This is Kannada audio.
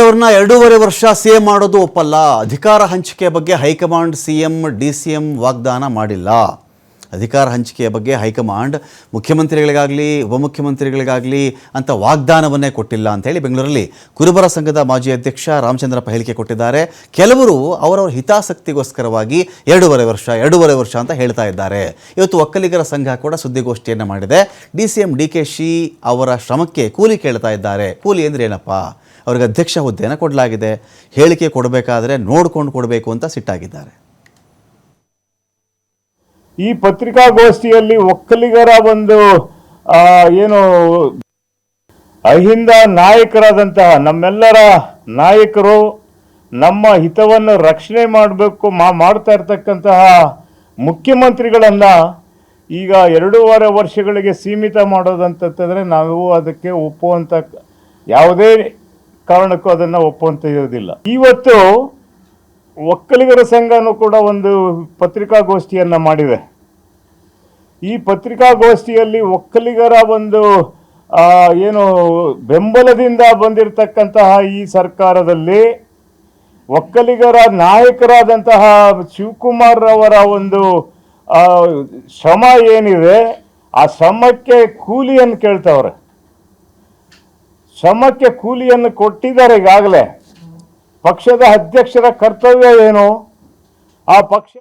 ಅವ್ರನ್ನ ಎರಡೂವರೆ ವರ್ಷ ಸಿಎಂ ಮಾಡೋದು ಒಪ್ಪಲ್ಲ. ಅಧಿಕಾರ ಹಂಚಿಕೆ ಬಗ್ಗೆ high command CM, D C M ವಾಗ್ದಾನ ಮಾಡಿಲ್ಲ. ಅಧಿಕಾರ ಹಂಚಿಕೆಯ ಬಗ್ಗೆ ಹೈಕಮಾಂಡ್ ಮುಖ್ಯಮಂತ್ರಿಗಳಿಗಾಗಲಿ, ಉಪಮುಖ್ಯಮಂತ್ರಿಗಳಿಗಾಗಲಿ ಅಂತ ವಾಗ್ದಾನವನ್ನೇ ಕೊಟ್ಟಿಲ್ಲ ಅಂತೇಳಿ ಬೆಂಗಳೂರಲ್ಲಿ ಕುರುಬರ ಸಂಘದ ಮಾಜಿ ಅಧ್ಯಕ್ಷ ರಾಮಚಂದ್ರಪ್ಪ ಹೇಳಿಕೆ ಕೊಟ್ಟಿದ್ದಾರೆ. ಕೆಲವರು ಅವರವರ ಹಿತಾಸಕ್ತಿಗೋಸ್ಕರವಾಗಿ ಎರಡೂವರೆ ವರ್ಷ ಎರಡೂವರೆ ವರ್ಷ ಅಂತ ಹೇಳ್ತಾ ಇದ್ದಾರೆ. ಇವತ್ತು ಒಕ್ಕಲಿಗರ ಸಂಘ ಕೂಡ ಸುದ್ದಿಗೋಷ್ಠಿಯನ್ನು ಮಾಡಿದೆ. D C M D K she ಅವರ ಶ್ರಮಕ್ಕೆ ಕೂಲಿ ಕೇಳ್ತಾ ಇದ್ದಾರೆ. ಕೂಲಿ ಅಂದರೆ ಏನಪ್ಪ? ಅವ್ರಿಗೆ ಅಧ್ಯಕ್ಷ ಹುದ್ದೆಯನ್ನು ಕೊಡಲಾಗಿದೆ. ಹೇಳಿಕೆ ಕೊಡಬೇಕಾದ್ರೆ ನೋಡ್ಕೊಂಡು ಕೊಡಬೇಕು ಅಂತ ಸಿಟ್ಟಾಗಿದ್ದಾರೆ. ಈ ಪತ್ರಿಕಾಗೋಷ್ಠಿಯಲ್ಲಿ ಒಕ್ಕಲಿಗರ ಒಂದು ಏನು, ಅಹಿಂದ ನಾಯಕರಾದಂತಹ ನಮ್ಮೆಲ್ಲರ ನಾಯಕರು ನಮ್ಮ ಹಿತವನ್ನು ರಕ್ಷಣೆ ಮಾಡಬೇಕು, ಮಾ, ಮಾಡ್ತಾ ಇರ್ತಕ್ಕಂತಹ ಮುಖ್ಯಮಂತ್ರಿಗಳನ್ನು ಈಗ ಎರಡೂವರೆ ವರ್ಷಗಳಿಗೆ ಸೀಮಿತ ಮಾಡೋದಂತಂದರೆ ನಾವು ಅದಕ್ಕೆ ಒಪ್ಪುವಂಥ ಯಾವುದೇ ಕಾರಣಕ್ಕೂ ಅದನ್ನು ಒಪ್ಪುವಂಥ ಇರೋದಿಲ್ಲ ಇವತ್ತು ಒಕ್ಕಲಿಗರ ಸಂಘನೂ ಕೂಡ ಒಂದು ಪತ್ರಿಕಾಗೋಷ್ಠಿಯನ್ನು ಮಾಡಿದೆ. ಈ ಪತ್ರಿಕಾಗೋಷ್ಠಿಯಲ್ಲಿ ಒಕ್ಕಲಿಗರ ಒಂದು ಏನು ಬೆಂಬಲದಿಂದ ಬಂದಿರತಕ್ಕಂತಹ ಈ ಸರ್ಕಾರದಲ್ಲಿ ಒಕ್ಕಲಿಗರ ನಾಯಕರಾದಂತಹ ಶಿವಕುಮಾರ್ ಅವರ ಒಂದು ಶ್ರಮ ಏನಿದೆ, ಆ ಶ್ರಮಕ್ಕೆ ಕೂಲಿಯನ್ನು ಕೇಳ್ತವ್ರೆ. ಶ್ರಮಕ್ಕೆ ಕೂಲಿಯನ್ನು ಕೊಟ್ಟಿದ್ದಾರೆ ಈಗಾಗಲೇ. ಪಕ್ಷದ ಅಧ್ಯಕ್ಷರ ಕರ್ತವ್ಯ ಏನು? ಆ ಪಕ್ಷ